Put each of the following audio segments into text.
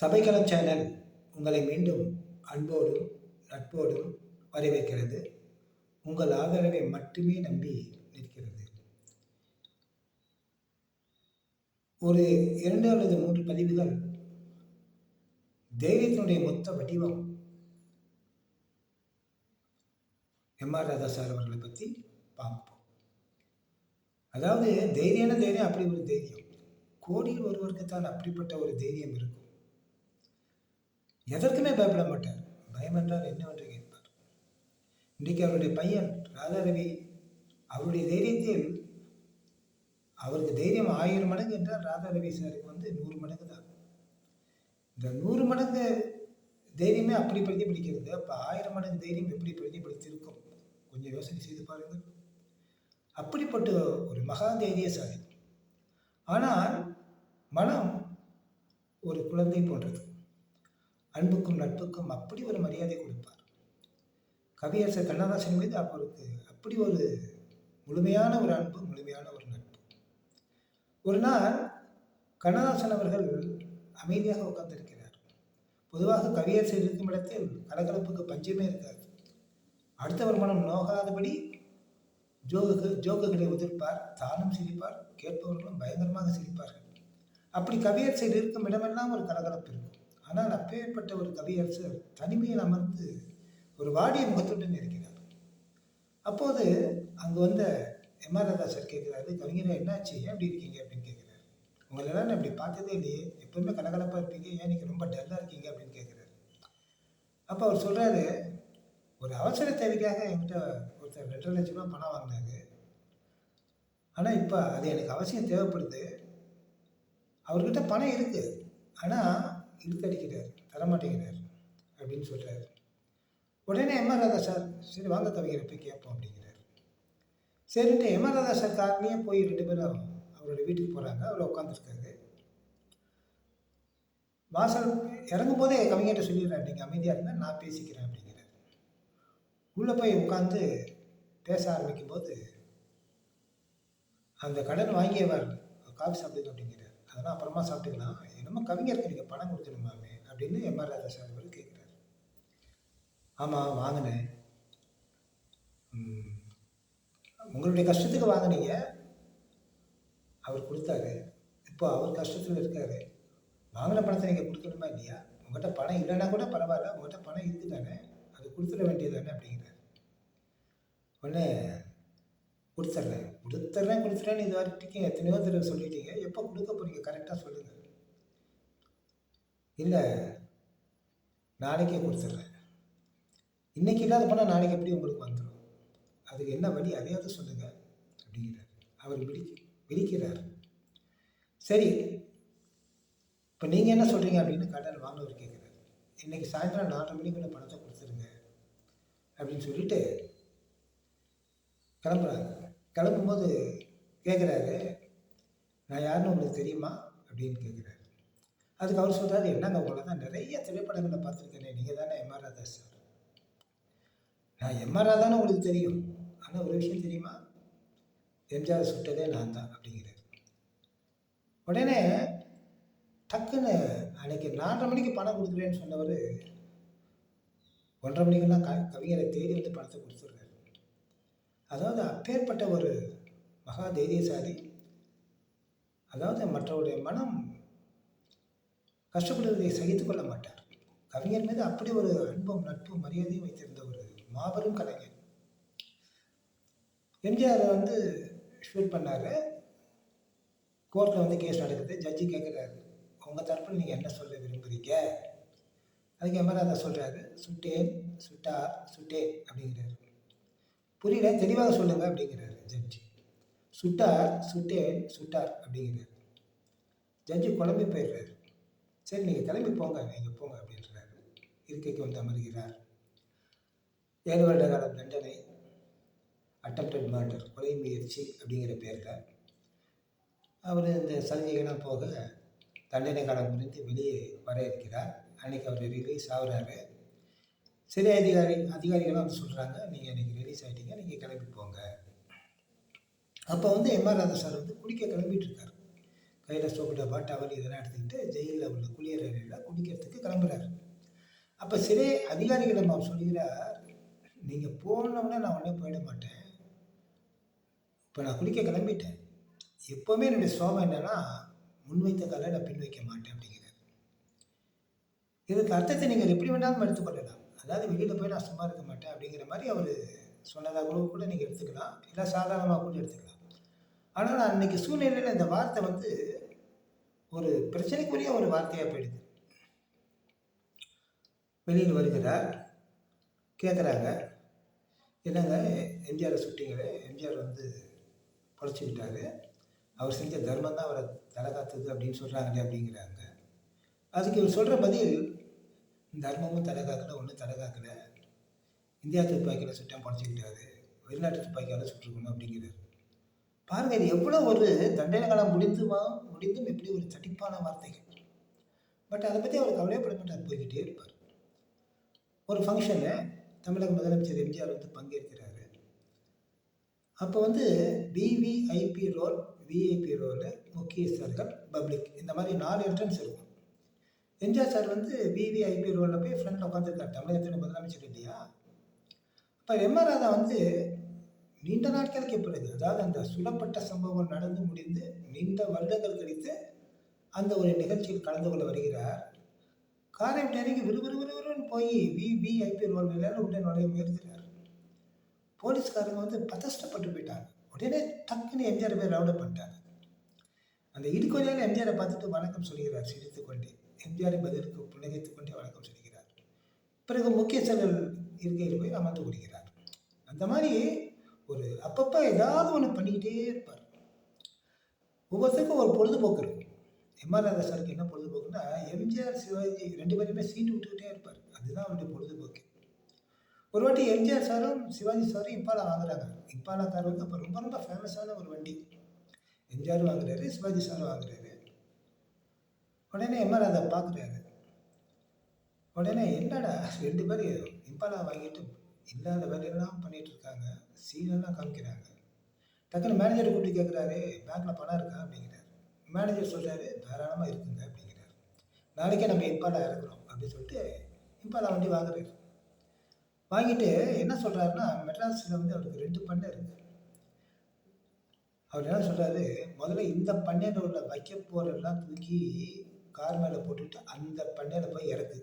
சபைக்கல channel உங்களை மீண்டும் அன்போடும் நட்போடும் வரவேற்கிறது. உங்கள் ஆதரவை மட்டுமே நம்பி நிற்கிறது. ஒரு இரண்டு அல்லது மூன்று பதிவுகள் தைரியத்தினுடைய மொத்த வடிவம். எம் ஆர் ராதா சார் அவர்களை பற்றி பார்ப்போம். அதாவது தைரியான தைரியம் அப்படி ஒரு தைரியம். கோடியில் ஒருவருக்குத்தான் அப்படிப்பட்ட ஒரு தைரியம் இருக்கும். எதற்குமே பயப்பட மாட்டார் பயம் என்றால் என்னவென்று கேட்பார். இன்றைக்கு அவருடைய பையன் ராதாரவி அவருடைய தைரியத்தில் அவருக்கு தைரியம் ஆயிரம் மடங்கு என்றால் ராதாரவி சாருக்கு வந்து நூறு மடங்கு தான். இந்த நூறு மடங்கு தைரியமே அப்படி பிரதிபலிக்கிறது. அப்போ ஆயிரம் மடங்கு தைரியம் எப்படி பிரதிபலித்திருக்கும்? கொஞ்சம் யோசனை செய்து பாருங்கள். அப்படிப்பட்ட ஒரு மகா தைரியசாலி ஆனால் மனம் ஒரு குழந்தை போன்றது. அன்புக்கும் நட்புக்கும் அப்படி ஒரு மரியாதை கொடுப்பார். கவியரசர் கண்ணதாசன் மீது அவருக்கு அப்படி ஒரு முழுமையான ஒரு அன்பு முழுமையான ஒரு நட்பு. ஒரு நாள் கண்ணதாசன் அவர்கள் அமைதியாக உட்கார்ந்திருக்கிறார். பொதுவாக கவியரசர் இருக்கும் இடத்தில் கலகலப்புக்கு பஞ்சமே இருக்காது. அடுத்தவர் மனம் நோகாதபடி ஜோகுக்கு ஜோக்குகளை உதிர்ப்பார் தானும் சிரிப்பார் கேட்பவர்களும் பயங்கரமாக சிரிப்பார்கள். அப்படி கவியரசர் இருக்கும் இடமெல்லாம் ஒரு கலகலப்பு இருக்கும். ஆனால் அப்பேற்பட்ட ஒரு கவியரசர் தனிமையில் அமர்ந்து ஒரு வாடிய முகத்துடன் இருக்கிறார். அப்போது அங்கு வந்த எம் ஆர் சார் கேட்குறாரு கவிஞரை என்னாச்சு? ஏன் அப்படி இருக்கீங்க? அப்படின்னு கேட்குறாரு. உங்களெல்லாம் நான் இப்படி பார்த்ததே இல்லையே. எப்பவுமே கலகலப்பாக இருப்பீங்க. ஏன் நீங்கள் ரொம்ப டல்லாக இருக்கீங்க? அப்படின்னு கேட்குறாரு. அப்போ அவர் சொல்கிறாரு ஒரு அவசர தேவைக்காக என்கிட்ட ஒருத்தர் ரெண்டரை லட்ச ரூபா பணம் வாங்கினாரு. ஆனால் இப்போ அது எனக்கு அவசியம் தேவைப்படுது. அவர்கிட்ட பணம் இருக்குது ஆனால் இழுத்தடிக்கிறார் தரமாட்டேங்கிறார் அப்படின்னு சொல்கிறாரு உடனே எம்ஆர் ராதா சார் சரி வாங்க கவிஞரை போய் கேட்போம் அப்படிங்கிறார். சரின்ட்டு எம்ஆர் ராதா சார் காரணியே போய் ரெண்டு பேரும் அவரோட வீட்டுக்கு போகிறாங்க அவர் உட்காந்துருக்காரு வாசல் இறங்கும் போதே கவிஞர்கிட்ட சொல்லிடுறாரு நீங்கள் அமைதியாக இருந்தால் நான் பேசிக்கிறேன் அப்படிங்கிறார். உள்ளே போய் உட்காந்து பேச ஆரம்பிக்கும் போது அந்த கடன் வாங்கியவர் காஃபி சாப்பிடுங்க அப்படிங்கிறார். அதெல்லாம் அப்புறமா சாப்பிட்டுக்கலாம் நம்ம கவிஞருக்கு நீங்கள் பணம் கொடுக்கணுமாமே அப்படின்னு எம்ஆர் ராதா சார் அவர் கேட்குறாரு. ஆமாம் வாங்கினேன். உங்களுடைய கஷ்டத்துக்கு வாங்கினீங்க. அவர் கொடுத்தாரு. இப்போ அவர் கஷ்டத்தில் இருக்காரு. வாங்கின பணத்தை நீங்கள் கொடுக்கணுமா இல்லையா? உங்கள்கிட்ட பணம் இல்லைன்னா கூட பரவாயில்ல உங்கள்கிட்ட பணம் இருக்குது தானே. அது கொடுத்துட வேண்டியது தானே அப்படிங்கிறார். உடனே கொடுத்துட்றேன். கொடுத்துட்றேன் கொடுத்துட்றேன்னு இது வரைக்கும் எத்தனையோ தடவை சொல்லிட்டீங்க. எப்போ கொடுக்க போறீங்க? கரெக்டாக சொல்லுங்கள் இல்லை நாளைக்கே கொடுத்துட்றேன் இன்னைக்கு இல்லாத பணம் நாளைக்கு எப்படி உங்களுக்கு வந்துடும் அதுக்கு என்ன வழி? அதையாவது சொல்லுங்கள் அப்படிங்கிறார். அவர் விழி விழிக்கிறார். சரி இப்போ நீங்கள் என்ன சொல்கிறீங்க அப்படின்னு கடன் வாங்கினவர் கேட்குறாரு. இன்னைக்கு சாயந்தரம் நாலரை மணிக்குள்ள பணத்தை கொடுத்துருங்க அப்படின்னு சொல்லிட்டு கிளம்புறாங்க கிளம்பும்போது கேட்குறாரு நான் யாருன்னு உங்களுக்கு தெரியுமா? அப்படின்னு கேட்குறாரு. அதுக்கு அவர் சொல்கிறாரு என்னங்க உங்களை தான் நிறைய திரைப்படங்களை பார்த்துருக்கேனே நீங்கள் தானே எம்ஆர் ராதா சார். நான் எம்ஆர் ராதான்னு உங்களுக்கு தெரியும். ஆனால் ஒரு விஷயம் தெரியுமா? எம்ஜிஆர் சுட்டதே நான் தான் அப்படிங்கிறாரு. உடனே டக்குன்னு அன்னைக்கு நாலரை மணிக்கு பணம் கொடுக்குறேன்னு சொன்னவர் ஒன்றரை மணிக்கெல்லாம் க கவிஞரை தேடி வந்து பணத்தை கொடுத்துட்றாரு. அதாவது அப்பேற்பட்ட ஒரு மகா தைரியசாலி அதாவது மற்றவருடைய மனம் கஷ்டப்படுவதை சகித்து கொள்ள மாட்டார். கவிஞர் மீது அப்படி ஒரு அன்பும் நட்பும் மரியாதையும் வைத்திருந்த ஒரு மாபெரும் கலைஞர். எம்ஜிஆர் வந்து ஷூட் பண்ணார். கோர்ட்டில் வந்து கேஸ் நடக்குது. ஜட்ஜி கேட்குறாரு உங்கள் தரப்பில் நீங்கள் என்ன சொல்ல விரும்புகிறீங்க அதுக்கு அதை சொல்கிறாரு சுட்டேன் சுட்டார் சுட்டேன் அப்படிங்கிறாரு. புரியல தெளிவாக சொல்லுங்கள் அப்படிங்கிறாரு ஜட்ஜி. சுட்டார் சுட்டேன் சுட்டார் அப்படிங்கிறாரு. ஜட்ஜி குழம்பி போயிடுறாரு. சரி நீங்கள் கிளம்பி போங்க நீங்கள் போங்க அப்படின்றாரு. இருக்கைக்கு வந்து அமர்கிறார். ஏழு வருட கால தண்டனை அட்டம்ப்டட் மர்டர் கொலை முயற்சி அப்படிங்கிற பேரில் அவர் இந்த சலுகைகள்லாம் போக தண்டனை காலம் முடிந்து வெளியே வர இருக்கிறார். அன்னைக்கு அவர் ரிலீஸ் ஆகுறாரு. சிறை அதிகாரி அதிகாரிகள்லாம் வந்து சொல்கிறாங்க நீங்கள் இன்னைக்கு ரிலீஸ் ஆகிட்டீங்க நீங்கள் கிளம்பி போங்க. அப்போ வந்து எம்ஆர் ராதா சார் வந்து குடிக்க கிளம்பிட்டு இருக்காரு. கையில் சோப்பு டப்பா டவல் இதெல்லாம் எடுத்துக்கிட்டு ஜெயிலில் உள்ள குளியலறையில் குடிக்கிறதுக்கு கிளம்புறாரு. அப்போ சிறை அதிகாரிகளிடம் அவர் சொல்கிறார் நீங்கள் போனோம்னா நான் உடனே போயிட மாட்டேன். இப்போ நான் குளிக்க கிளம்பிட்டேன். எப்போவுமே என்னுடைய சோகம் என்னன்னா முன்வைத்த காலை நான் பின் வைக்க மாட்டேன் அப்படிங்கிறார். இதுக்கு அர்த்தத்தை நீங்கள் எப்படி வேணாலும் எடுத்துக்கொள்ளலாம் அதாவது வெளியில் போய் நான் சும்மா இருக்க மாட்டேன் அப்படிங்கிற மாதிரி அவர் சொன்னதாக கூட கூட நீங்கள் எடுத்துக்கலாம். இல்லை சாதாரணமாக கூட எடுத்துக்கலாம். ஆனால் அன்னைக்கு சூழ்நிலையில் இந்த வார்த்தை வந்து ஒரு பிரச்சனைக்குரிய ஒரு வார்த்தையாக போயிடுது. வெளியில் வருகிறார் கேட்குறாங்க என்னங்க எம்ஜிஆரை சுட்டிங்களே எம்ஜிஆர் வந்து பொழைச்சிக்கிட்டாரு அவர் செஞ்ச தர்மம் தான் அவரை தலை காத்துது அப்படின்னு சொல்கிறாங்களே அப்படிங்கிறாங்க. அதுக்கு இவர் சொல்கிற பதில் தர்மமும் தலை காக்கல ஒன்றும் தலை காக்கல. இந்தியா துப்பாக்கியில் சுட்டம் படைச்சிக்கிட்டாரு வெளிநாட்டு துப்பாக்கியால் சுட்டுருக்கணும் அப்படிங்கிறாரு. பாருங்கள் இது எவ்வளோ ஒரு தண்டனை காலம் முடிந்துமா? முடிந்தும் எப்படி ஒரு தடிப்பான வார்த்தைகள்? பட் அதை பற்றி அவர் கவலைப்பட மாட்டார் போய்கிட்டே இருப்பார். ஒரு ஃபங்க்ஷனில் தமிழக முதலமைச்சர் எம்ஜிஆர் வந்து பங்கேற்கிறாரு. அப்போ வந்து விவிஐபி ரோல் விஐபி ரோலு முக்கியஸ்தர்கள் பப்ளிக் இந்த மாதிரி நாலு என்ட்ரன்ஸ் இருக்கும். எம்ஜிஆர் சார் வந்து விவிஐபி ரோலில் போய் ஃப்ரண்ட்டில் உட்காந்துருக்கார் தமிழகத்தின் முதலமைச்சர் இல்லையா? அப்போ எம்ஆர் ராதா வந்து நீண்ட நாட்களுக்கு பிறகு அதாவது அந்த சுடப்பட்ட சம்பவம் நடந்து முடிந்து நீண்ட வருடங்கள் கழித்து அந்த ஒரு நிகழ்ச்சியில் கலந்து கொள்ள வருகிறார். காரை விட்டு இறங்கி விறுவிறு விறுவிறுன்னு போய் வி விஐபி ரோல் நிலையில் உடனே நுழைய முயற்சிக்கிறார். போலீஸ்காரங்க வந்து பதஷ்டப்பட்டு போயிட்டாங்க. உடனே டக்குன்னு எம்ஜிஆர் பேர் ரவுண்ட் பண்ணிட்டாங்க. அந்த இடுக்கொலையில் எம்ஜிஆரை பார்த்துட்டு வணக்கம் சொல்கிறார் சிரித்து கொண்டே. எம்ஜிஆரை பதிலுக்கு புன்னகைத்து கொண்டே வணக்கம் சொல்கிறார். பிறகு முக்கிய செயல் இருக்கையில் போய் அமர்ந்து கொள்கிறார். அந்த மாதிரி ஒரு அப்பப்போ ஏதாவது ஒன்று பண்ணிக்கிட்டே இருப்பார். ஒவ்வொருத்தருக்கும் ஒரு பொழுதுபோக்கு இருக்கும். எம்ஆர் ராதா சாருக்கு என்ன பொழுதுபோக்குன்னா எம்ஜிஆர் சிவாஜி ரெண்டு பேருமே சீட்டு விட்டுக்கிட்டே இருப்பார். அதுதான் அவருடைய பொழுதுபோக்கு. ஒரு வாட்டி எம்ஜிஆர் சாரும் சிவாஜி சாரும் இப்பாலா வாங்குறாங்க. இப்பாலா கார் வந்து அப்போ ரொம்ப ரொம்ப ஃபேமஸான ஒரு வண்டி. எம்ஜிஆர் வாங்குறாரு சிவாஜி சாரும் வாங்குறாரு. உடனே எம்ஆர் அதை பார்க்குறாரு உடனே என்னடா ரெண்டு பேரும் இம்பாலா வாங்கிட்டு இல்லாத வேலையெல்லாம் பண்ணிகிட்ருக்காங்க இருக்காங்க சீனெல்லாம் காமிக்கிறாங்க. டக்குன்னு மேனேஜர் கூப்பிட்டு கேட்குறாரு பேங்க்கில் பணம் இருக்கா? அப்படிங்கிறாரு. மேனேஜர் சொல்கிறாரு தாராளமாக இருக்குங்க அப்படிங்கிறாரு. நாளைக்கே நம்ம இம்பாலா இறக்குறோம் அப்படின்னு சொல்லிட்டு இம்பாலா வண்டி வாங்குறாரு. வாங்கிட்டு என்ன சொல்கிறாருன்னா மெட்ராஸில் வந்து அவருக்கு ரெண்டு பண்ணை இருக்கு. அவர் என்ன சொல்கிறாரு முதல்ல இந்த பண்ணையில் உள்ள வைக்க போகிறதெல்லாம் தூக்கி கார் மேலே போட்டுட்டு அந்த பண்ணையில் போய் இறக்கு.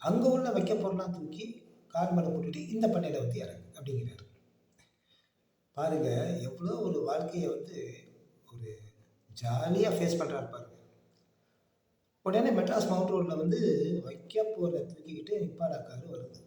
அங்கே உள்ள வைக்க பொருள்லாம் தூக்கி கார் மேலே போட்டுட்டு இந்த பண்ணையில் வந்து இறங்கு அப்படிங்கிறாரு. பாருங்க எவ்வளோ ஒரு வாழ்க்கையை வந்து ஒரு ஜாலியாக ஃபேஸ் பண்ணுறாரு பாருங்க. உடனே மெட்ராஸ் மவுண்ட் ரோட்டில் வந்து வைக்க போகிற தூக்கிக்கிட்டு நிப்பாடா கார் வருது.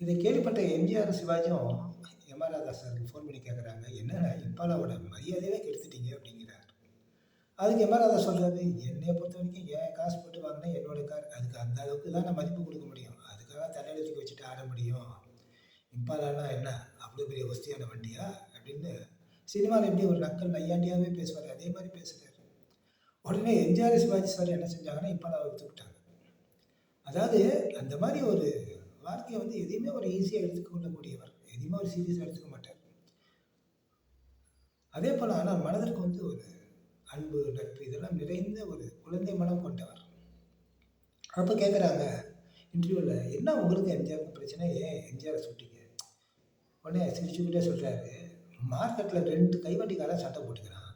இதை கேள்விப்பட்ட எம்ஜிஆர் சிவாஜியும் எம்ஆர் ராதா சாருக்கு ஃபோன் பண்ணி கேட்குறாங்க என்னடா இப்பாலாவோட மரியாதையே கெடுத்துட்டீங்க அப்படிங்கிறார். அதுக்கு எம்ஆர் ராதா சொல்கிறாரு என்னை பொறுத்த வரைக்கும் என் காசு போட்டு வாங்கினா என்னோட கார்? அதுக்கு அந்த அளவுக்கு தான் நான் மதிப்பு கொடுக்க முடியும். அதுக்காக தலையெழுத்துக்கு வச்சுட்டு ஆட முடியும். இப்பாலானா என்ன? அவ்வளோ பெரிய வசதியான வண்டியா? அப்படின்னு சினிமாவில் எப்படி ஒரு நக்கல் நையாண்டியாகவே பேசுவார் அதே மாதிரி பேசுகிறார் உடனே எம்ஜிஆர் சிவாஜி சார் என்ன செஞ்சாங்கன்னா இப்பாலாவை ஒத்துக்கிட்டாங்க அதாவது அந்த மாதிரி ஒரு வார்த்தையை வந்து எதையுமே ஒரு ஈஸியாக எடுத்துக்கொள்ளக்கூடியவர். எதையுமே ஒரு சீரியஸாக எடுத்துக்க மாட்டார். அதே போல் ஆனால் மனதிற்கு வந்து ஒரு அன்பு நட்பு இதெல்லாம் நிறைந்த ஒரு குழந்தை மனம் கொண்டவர். அப்போ கேட்குறாங்க இன்டர்வியூவில் என்ன உங்களுக்கு எம்ஜிஆருக்கு பிரச்சனை? ஏன் எம்ஜிஆரை சுட்டிங்க உடனே சிரிச்சுக்கிட்டே சொல்கிறாரு மார்க்கெட்டில் ரெண்டு கைவண்டிக்காரன் சட்டை போட்டுக்கிறான்.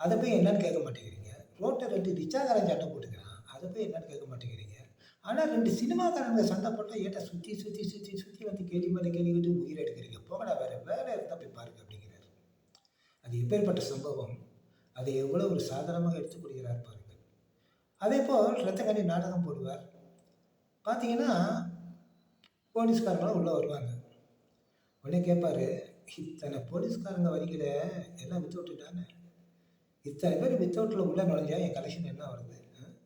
அதை போய் என்னன்னு கேட்க மாட்டேங்கிறீங்க. ரோட்டில் ரெண்டு ரிச்சாக்காரன் சட்டை போட்டுக்கிறான். அதை போய் என்னன்னு கேட்க மாட்டேங்கிறீங்க. ஆனால் ரெண்டு சினிமாக்காரங்க சண்டை போட்டால் ஏட்ட சுற்றி சுற்றி சுற்றி சுற்றி வந்து கேள்வி மேலே கேள்வி கேட்டு உயிரை எடுக்கிறீங்க? போகடா வேறு வேலை இருந்தால் போய் பாருங்க அப்படிங்கிறாரு. அது எப்பேற்பட்ட சம்பவம்? அதை எவ்வளோ ஒரு சாதாரணமாக எடுத்துக்கொள்கிறார் பாருங்கள். அதே போல் ரத்தக்கண்ணி நாடகம் போடுவார். பார்த்தீங்கன்னா போலீஸ்காரங்களாம் உள்ளே வருவாங்க. உடனே கேட்பார் இத்தனை போலீஸ்காரங்க வரிக்கிற எல்லாம் வித்தவுட்டுட்டானே இத்தனை பேர் வித்தவுட்டில் உள்ளே நுழைஞ்சா என் கலெக்ஷன் என்ன வருது?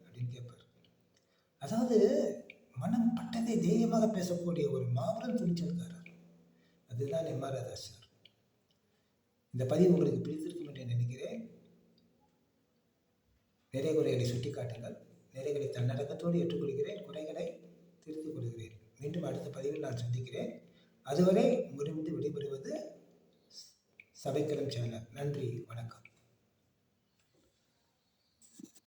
அப்படின்னு கேட்பார் அதாவது மனம் பட்டதை தைரியமாக பேசக்கூடிய ஒரு மாபெரும் துணிச்சல்காரர். அதுதான் எம்ஆர் ராதா சார் இந்த பதிவு உங்களுக்கு பிடித்திருக்கும் என்று நினைக்கிறேன். நிறைய குறைகளை சுட்டிக்காட்டுங்கள். நிறைகளை தன்னடக்கத்தோடு ஏற்றுக்கொள்கிறேன். குறைகளை தெரிந்து கொள்கிறேன் மீண்டும் அடுத்த பதிவில் நான் சந்திக்கிறேன். அதுவரை உங்களிடமிருந்து விடைபெறுவது சபைக்கலம் சேனல். நன்றி. வணக்கம்.